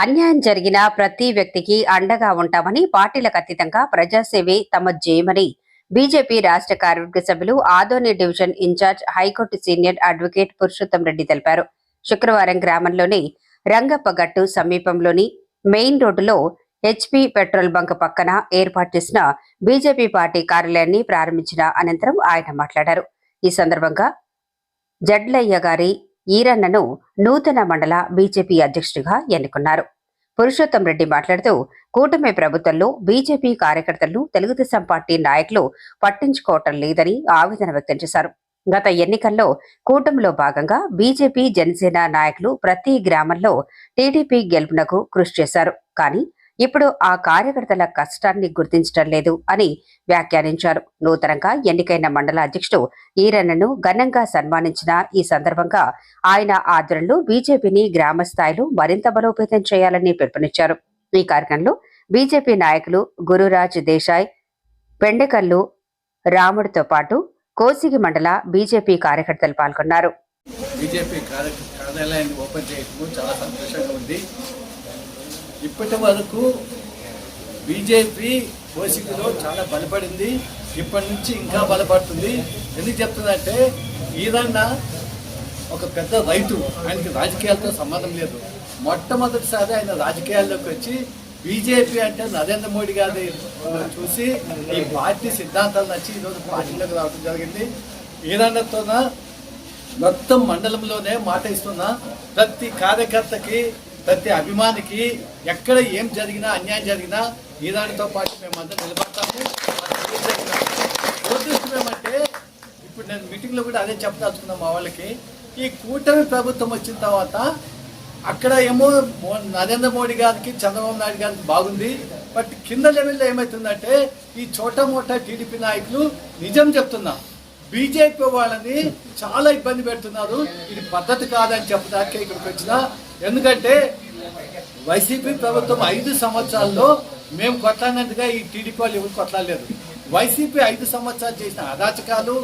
అన్యాయం జరిగిన ప్రతి వ్యక్తికి అండగా ఉంటామని పార్టీలకు అతీతంగా ప్రజాసేవే తమ జయమని బీజేపీ రాష్ట్ర కార్యవర్గ సభ్యులు Adoni division in charge high court senior advocate Purushottam Reddy తెలిపారు. శుక్రవారం గ్రామంలోని రంగప్పగట్టు సమీపంలోని మెయిన్ రోడ్డులో హెచ్పి పెట్రోల్ బంక్ పక్కన ఏర్పాటు చేసిన బీజేపీ పార్టీ కార్యాలయాన్ని ప్రారంభించిన అనంతరం ఆయన మాట్లాడారు. ఈ సందర్భంగా జడ్లయ్య గారి ఈరన్నను నూతన మండల బీజేపీ అధ్యక్షుడిగా ఎన్నుకున్నారు. పురుషోత్తం రెడ్డి మాట్లాడుతూ కూటమి ప్రభుత్వంలో బీజేపీ కార్యకర్తలను తెలుగుదేశం పార్టీ నాయకులు పట్టించుకోవటం లేదని ఆవేదన వ్యక్తం చేశారు. గత ఎన్నికల్లో కూటమిలో భాగంగా బీజేపీ జనసేన నాయకులు ప్రతి గ్రామంలో టీడీపీ గెలుపునకు కృషి చేశారు. కానీ ఇప్పుడు ఆ కార్యకర్తల కష్టాన్ని గుర్తించడం లేదు అని వ్యాఖ్యానించారు. నూతనంగా ఎన్నికైన మండల అధ్యక్షుడు ఈరన్నను ఘనంగా సన్మానించిన ఈ సందర్భంగా ఆయన ఆధ్వర్యంలో బీజేపీని గ్రామ స్థాయిలో మరింత బలోపేతం చేయాలని పిలుపునిచ్చారు. ఈ కార్యక్రమంలో బీజేపీ నాయకులు గురురాజ్ దేశాయ్ పెండకల్లు రాముడితో పాటు కోసిగి మండల బీజేపీ కార్యకర్తలు పాల్గొన్నారు. బీజేపీ కార్యాలయాన్ని ఓపెన్ చేయడం చాలా సంతోషంగా ఉంది. ఇప్పటి వరకు బీజేపీ కోసికలో చాలా బలపడింది. ఇప్పటి నుంచి ఇంకా బలపడుతుంది. ఎందుకు చెప్తుందంటే ఈరన్న ఒక పెద్ద రైతు ఆయనకి రాజకీయాలతో సంబంధం లేదు. మొట్టమొదటిసారి ఆయన రాజకీయాల్లోకి వచ్చి బీజేపీ అంటే నరేంద్ర మోడీ గారి చూసి ఈ పార్టీ సిద్ధాంతాలు నచ్చి ఈరోజు పార్టీలోకి రావడం జరిగింది. ఈరన్నతోన మొత్తం మండలంలోనే మాట ఇస్తున్నా ప్రతి కార్యకర్తకి ప్రతి అభిమానికి ఎక్కడ ఏం జరిగినా అన్యాయం జరిగినా ఈ దానితో పాటు మేము నిలబడతాము. దురదృష్టం ఏమంటే ఇప్పుడు నేను మీటింగ్లో కూడా అదే చెప్పదలుచుకున్నాం మా వాళ్ళకి. ఈ కూటమి ప్రభుత్వం వచ్చిన తర్వాత అక్కడ ఏమో నరేంద్ర మోడీ గారికి చంద్రబాబు నాయుడు గారికి బాగుంది. బట్ కింద లెవెల్లో ఏమవుతుందంటే ఈ చోట మోట టీడీపీ నాయకులు నిజం చెప్తున్నా. బీజేపీ వాళ్ళని చాలా ఇబ్బంది పెడుతున్నారు. ఇది పద్ధతి కాదని చెప్పడానికి ఇక్కడికి వచ్చిన. ఎందుకంటే వైసీపీ ప్రభుత్వం ఐదు సంవత్సరాల్లో మేము కొట్లాడినందుగా ఈ టీడీపీ వాళ్ళు ఎవరు కొట్లాడలేదు. వైసీపీ ఐదు సంవత్సరాలు చేసిన అరాచకాలు